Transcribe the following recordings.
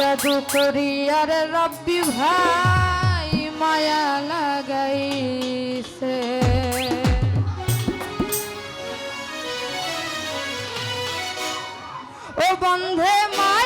জাদু করি আর রব্বি ভাই মায়া লাগাইছে। ও বন্ধে মা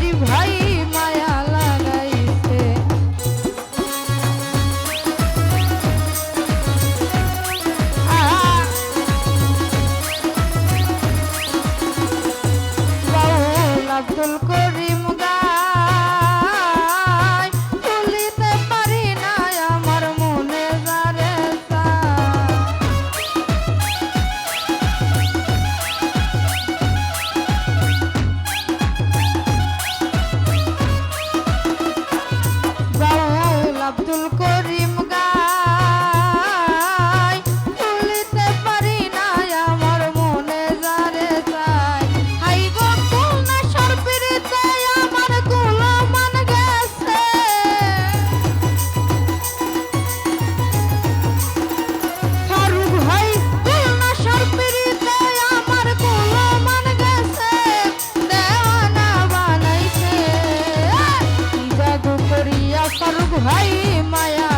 you, right? মায়া